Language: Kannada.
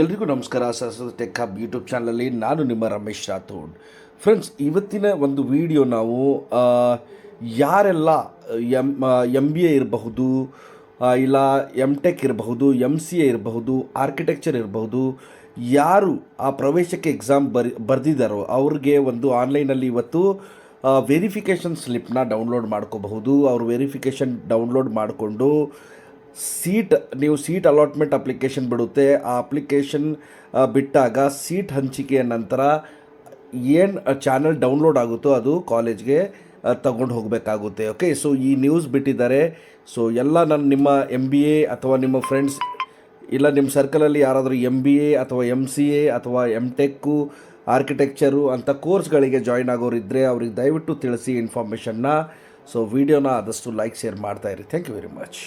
ಎಲ್ರಿಗೂ ನಮಸ್ಕಾರ. ಸರಸ್ವತಿ ಟೆಕ್ ಹಬ್ ಯೂಟ್ಯೂಬ್ ಚಾನಲಲ್ಲಿ ನಾನು ನಿಮ್ಮ ರಮೇಶ್ ರಾಥೋಡ್. ಫ್ರೆಂಡ್ಸ್, ಇವತ್ತಿನ ಒಂದು ವಿಡಿಯೋ ನಾವು ಯಾರೆಲ್ಲ ಎಂ ಎಂ ಬಿ ಎ ಇರಬಹುದು ಇಲ್ಲ ಎಂ ಟೆಕ್ ಇರಬಹುದು ಎಂ ಸಿ ಎ ಇರಬಹುದು, ಆರ್ಕಿಟೆಕ್ಚರ್ ಇರಬಹುದು, ಯಾರು ಆ ಪ್ರವೇಶಕ್ಕೆ ಎಕ್ಸಾಮ್ ಬರಿ ಬರೆದಿದ್ದಾರೋ ಅವ್ರಿಗೆ ಒಂದು ಆನ್ಲೈನಲ್ಲಿ ಇವತ್ತು ವೆರಿಫಿಕೇಷನ್ ಸ್ಲಿಪ್ನ ಡೌನ್ಲೋಡ್ ಮಾಡ್ಕೋಬಹುದು. ಅವ್ರು ವೆರಿಫಿಕೇಷನ್ ಡೌನ್ಲೋಡ್ ಮಾಡಿಕೊಂಡು ಸೀಟ್, ನೀವು ಸೀಟ್ ಅಲಾಟ್ಮೆಂಟ್ ಅಪ್ಲಿಕೇಶನ್ ಬಿಡುತ್ತೆ. ಆ ಅಪ್ಲಿಕೇಶನ್ ಬಿಟ್ಟಾಗ ಸೀಟ್ ಹಂಚಿಕೆಯ ನಂತರ ಏನು ಚಾನಲ್ ಡೌನ್ಲೋಡ್ ಆಗುತ್ತೋ ಅದು ಕಾಲೇಜ್ಗೆ ತಗೊಂಡು ಹೋಗಬೇಕಾಗುತ್ತೆ. ಓಕೆ ಸೊ ಈ ನ್ಯೂಸ್ ಬಿಟ್ಟಿದ್ದಾರೆ. ಸೊ ಎಲ್ಲ ನನ್ನ ನಿಮ್ಮ ಎಂ ಬಿ ಎ ಅಥವಾ ನಿಮ್ಮ ಫ್ರೆಂಡ್ಸ್ ಇಲ್ಲ ನಿಮ್ಮ ಸರ್ಕಲಲ್ಲಿ ಯಾರಾದರೂ ಎಂ ಬಿ ಎ ಅಥವಾ ಎಂ ಸಿ ಎ ಅಥವಾ ಎಂ ಟೆಕ್ಕು ಆರ್ಕಿಟೆಕ್ಚರು ಅಂಥ ಕೋರ್ಸ್ಗಳಿಗೆ ಜಾಯ್ನ್ ಆಗೋರಿದ್ದರೆ ಅವ್ರಿಗೆ ದಯವಿಟ್ಟು ತಿಳಿಸಿ ಇನ್ಫಾರ್ಮೇಷನ್ನ ಸೊ ವಿಡಿಯೋನ ಆದಷ್ಟು ಲೈಕ್ ಶೇರ್ ಮಾಡ್ತಾಯಿರಿ ಥ್ಯಾಂಕ್ ಯು ವೆರಿ ಮಚ್